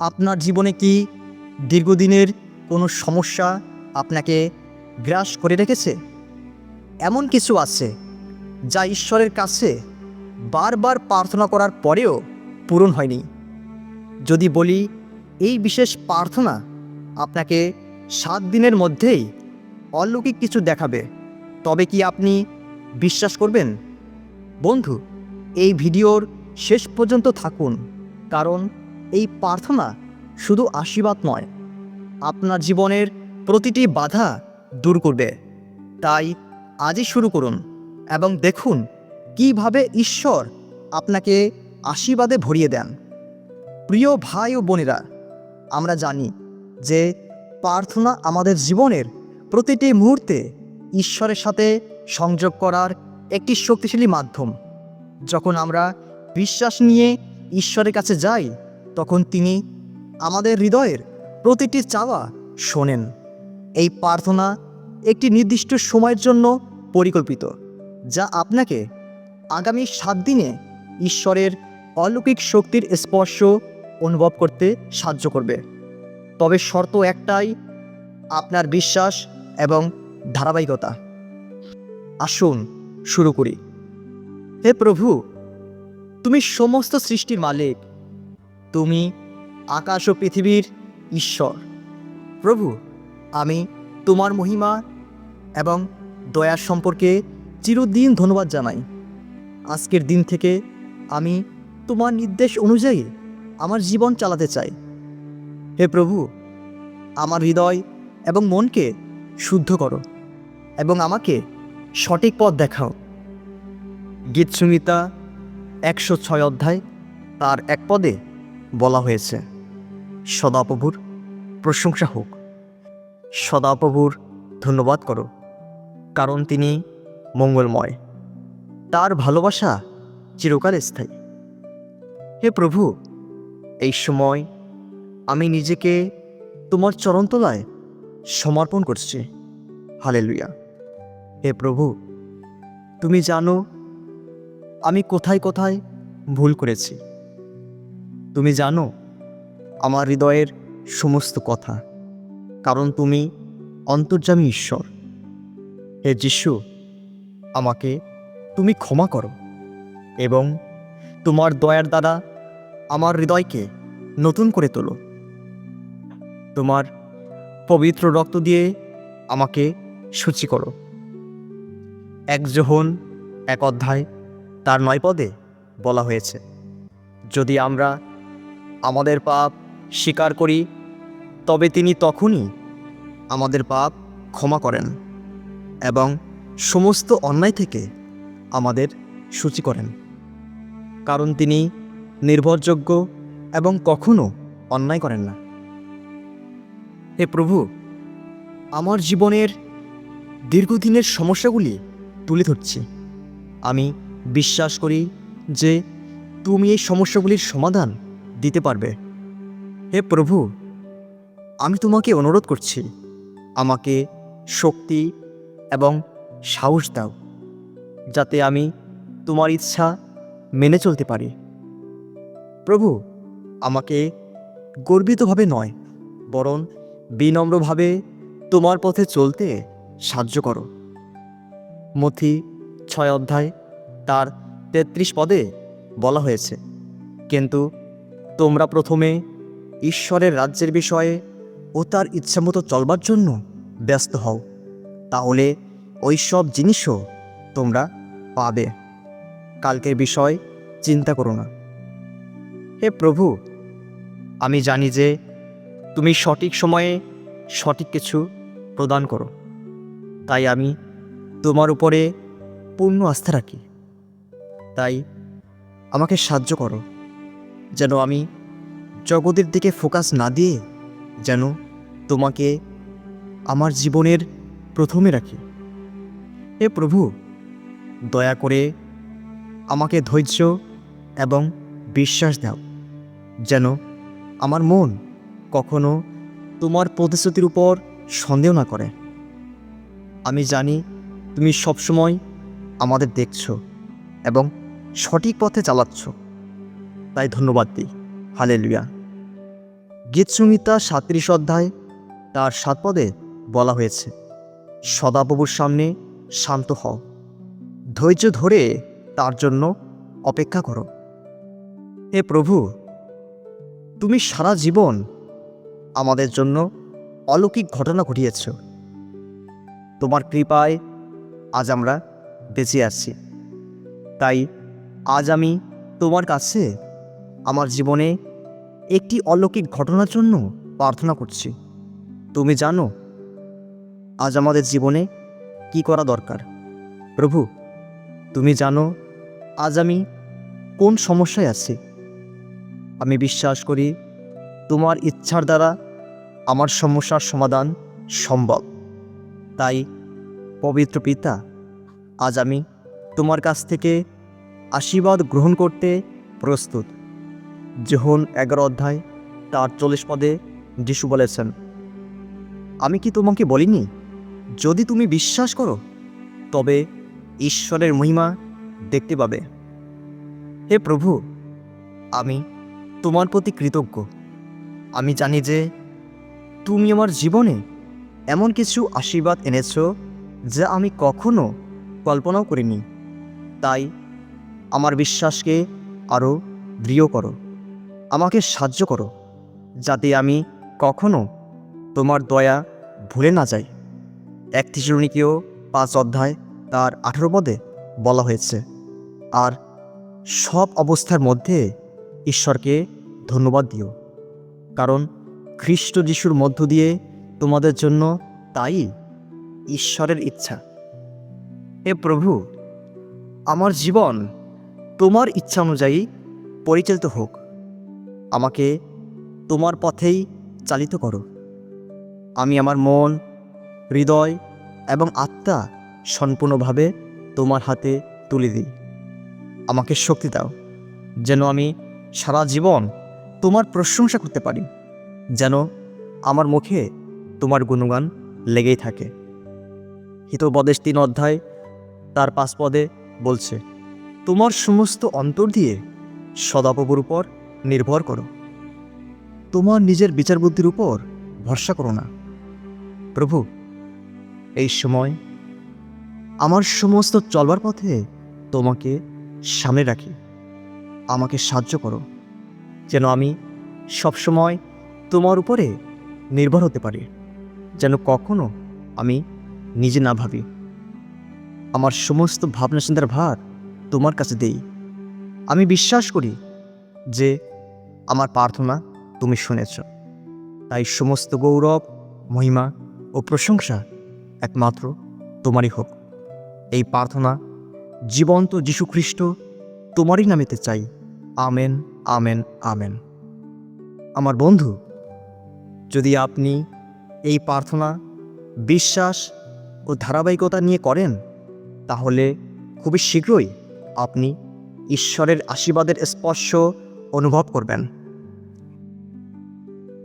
আপনার জীবনে কি দীর্ঘদিনের কোনো সমস্যা আপনাকে গ্রাস করে রেখেছে? এমন কিছু আছে যা ঈশ্বরের কাছে বারবার প্রার্থনা করার পরেও পূরণ হয়নি। যদি বলি, এই বিশেষ প্রার্থনা আপনাকে সাত দিনের মধ্যেই অলৌকিক কিছু দেখাবে, তবে কি আপনি বিশ্বাস করবেন? বন্ধু, এই ভিডিওর শেষ পর্যন্ত থাকুন, কারণ এই প্রার্থনা শুধু আশীর্বাদ নয়, আপনার জীবনের প্রতিটি বাধা দূর করবে। তাই আজই শুরু করুন এবং দেখুন কীভাবে ঈশ্বর আপনাকে আশীর্বাদে ভরিয়ে দেন। প্রিয় ভাই ও বোনেরা, আমরা জানি যে প্রার্থনা আমাদের জীবনের প্রতিটি মুহূর্তে ঈশ্বরের সাথে সংযোগ করার একটি শক্তিশালী মাধ্যম। যখন আমরা বিশ্বাস নিয়ে ঈশ্বরের কাছে যাই তখন তিনি আমাদের হৃদয়ের প্রতিটি চাওয়া শোনেন। এই প্রার্থনা একটি নির্দিষ্ট সময়ের জন্য পরিকল্পিত, যা আপনাকে আগামী সাত দিনে ঈশ্বরের অলৌকিক শক্তির স্পর্শ অনুভব করতে সাহায্য করবে। তবে শর্ত একটাই, আপনার বিশ্বাস এবং ধারাবাহিকতা। আসুন শুরু করি। হে প্রভু, তুমি সমস্ত সৃষ্টির মালিক। তুমি আকাশ ও পৃথিবীর ঈশ্বর। প্রভু, আমি তোমার মহিমা এবং দয়ার সম্পর্কে চিরদিন ধন্যবাদ জানাই। আজকের দিন থেকে আমি তোমার নির্দেশ অনুযায়ী আমার জীবন চালাতে চাই। হে প্রভু, আমার হৃদয় এবং মনকে শুদ্ধ করো এবং আমাকে সঠিক পথ দেখাও। গীত সংহিতা একশো ছয় অধ্যায়, তার এক পদে বলা হয়েছে। সদাপ্রভুর প্রশংসা হোক। সদাপ্রভুর ধন্যবাদ করো, কারণ তিনি মঙ্গলময়। তার ভালোবাসা চিরকাল স্থায়ী। হে প্রভু, এই সময় আমি নিজেকে তোমার চরণতলায় সমর্পণ করছি। হালে হালেলুয়া। হে প্রভু, তুমি জানো আমি কোথায় কোথায় ভুল করেছি। তুমি জানো, আমার হৃদয়ের সমস্ত কথা। কারণ তুমি অন্তর্যামী ঈশ্বর। হে যিশু, আমাকে তুমি ক্ষমা করো এবং তোমার দয়ার দ্বারা আমার হৃদয়কে নতুন করে তোলো। তোমার পবিত্র রক্ত দিয়ে আমাকে সূচি করো। এক যোহন এক অধ্যায়, তার নয় পদে বলা হয়েছে, যদি আমরা আমাদের পাপ স্বীকার করি, তবে তিনি তখনই আমাদের পাপ ক্ষমা করেন এবং সমস্ত অন্যায় থেকে আমাদের সূচি করেন। কারণ তিনি নির্ভরযোগ্য এবং কখনো অন্যায় করেন না। হে প্রভু, আমার জীবনের দীর্ঘদিনের সমস্যাগুলি তুলে ধরছি। আমি বিশ্বাস করি যে তুমি এই সমস্যাগুলির সমাধান দিতে পারবে। হে প্রভু, আমি তোমাকে অনুরোধ করছি, আমাকে শক্তি এবং সাহস দাও, যাতে আমি তোমার ইচ্ছা মেনে চলতে পারি। প্রভু, আমাকে গর্বিতভাবে নয়, বরং বিনম্রভাবে তোমার পথে চলতে সাহায্য করো। মথি ছয় অধ্যায় তার তেত্রিশ পদে বলা হয়েছে, কিন্তু তোমরা প্রথমে ঈশ্বরের রাজ্যের বিষয়ে ও তার ইচ্ছামতো চলবার জন্য ব্যস্ত হও। তাহলে ওই সব জিনিসও তোমরা পাবে। কালকের বিষয় চিন্তা করো না। হে প্রভু, আমি জানি যে তুমি সঠিক সময়ে সঠিক কিছু প্রদান করো। তাই আমি তোমার উপরে পূর্ণ আস্থা রাখি। তাই আমাকে সাহায্য করো। যেন আমি জগতের দিকে ফোকাস না দিয়ে যেন তোমাকে আমার জীবনের প্রথমে রাখি। হে প্রভু, দয়া করে আমাকে ধৈর্য এবং বিশ্বাস দাও যেন আমার মন কখনো তোমার প্রতিশ্রুতির উপর সন্দেহ না করে। আমি জানি তুমি সবসময় আমাদের দেখছ এবং সঠিক পথে চালাচ্ছ। তাই ধন্যবাদ দিই। হালে গীতসংহিতা সাত্রিশ অধ্যায়, তার সাত পদে বলা হয়েছে, সদাপ্রভুর সামনে শান্ত হও। ধৈর্য ধরে তার জন্য অপেক্ষা করো। হে প্রভু, তুমি সারা জীবন আমাদের জন্য অলৌকিক ঘটনা ঘটিয়েছ। তোমার কৃপায় আজ আমরা বেঁচে আছি। তাই আজ আমি তোমার কাছে আমার জীবনে একটি অলৌকিক ঘটনার জন্য প্রার্থনা করছি। তুমি জানো, আজ আমাদের জীবনে কি করা দরকার? প্রভু, তুমি জানো, আজ আমি কোন সমস্যায় আছি? আমি বিশ্বাস করি তোমার ইচ্ছার দ্বারা আমার সমস্যার সমাধান সম্ভব। তাই, পবিত্র পিতা, আজ আমি তোমার কাছ থেকে আশীর্বাদ গ্রহণ করতে প্রস্তুত। যোহন এগারো অধ্যায়, তার চল্লিশ পদে যিশু বলেছেন, আমি কি তোমাকে বলিনি? যদি তুমি বিশ্বাস করো, তবে ঈশ্বরের মহিমা দেখতে পাবে। হে প্রভু, আমি তোমার প্রতি কৃতজ্ঞ। আমি জানি যে তুমি আমার জীবনে এমন কিছু আশীর্বাদ এনেছো যা আমি কখনো কল্পনাও করিনি। তাই আমার বিশ্বাসকে আরও দৃঢ় করো। আমাকে সাহায্য করো, যাতে আমি কখনো তোমার দয়া ভুলে না যাই। এক থিসরণিকেও পাঁচ অধ্যায় তার আঠেরো পদে বলা হয়েছে, আর সব অবস্থার মধ্যে ঈশ্বরকে ধন্যবাদ দিও, কারণ খ্রিস্ট যিশুর মধ্য দিয়ে তোমাদের জন্য তাই ঈশ্বরের ইচ্ছা। হে প্রভু, আমার জীবন তোমার ইচ্ছা অনুযায়ী পরিচালিত হোক। আমাকে তোমার পথেই চালিত করো। আমি আমার মন, হৃদয় এবং আত্মা সম্পূর্ণভাবে তোমার হাতে তুলে দিই। আমাকে শক্তি দাও, যেন আমি সারা জীবন তোমার প্রশংসা করতে পারি, যেন আমার মুখে তোমার গুণগান লেগেই থাকে। হিতবদেশ তিন অধ্যায় তার পাঁচ পদে বলছে, তোমার সমস্ত অন্তর দিয়ে সদাপ্রভুর উপর নির্ভর করো। তোমার নিজের বিচার বুদ্ধির উপর ভরসা করো না। প্রভু, এই সময় আমার সমস্ত চলবার পথে তোমাকে সামনে রাখি। আমাকে সাহায্য করো, যেন আমি সবসময় তোমার উপরে নির্ভর হতে পারি, যেন কখনো আমি নিজে না ভাবি। আমার সমস্ত ভাবনা চিন্তার ভার তোমার কাছে দেই। আমি বিশ্বাস করি যে আমার প্রার্থনা তুমি শুনেছ। তাই সমস্ত গৌরব, মহিমা ও প্রশংসা একমাত্র তোমারই হোক। এই প্রার্থনা জীবন্ত যীশুখ্রিস্ট তোমারই নামেতে চাই। Amen amen amen. আমার বন্ধু, যদি আপনি এই প্রার্থনা, বিশ্বাস ও ধারাবাহিকতা নিয়ে করেন, তাহলে খুবই শীঘ্রই আপনি ঈশ্বরের আশীর্বাদের স্পর্শ অনুভব করবেন।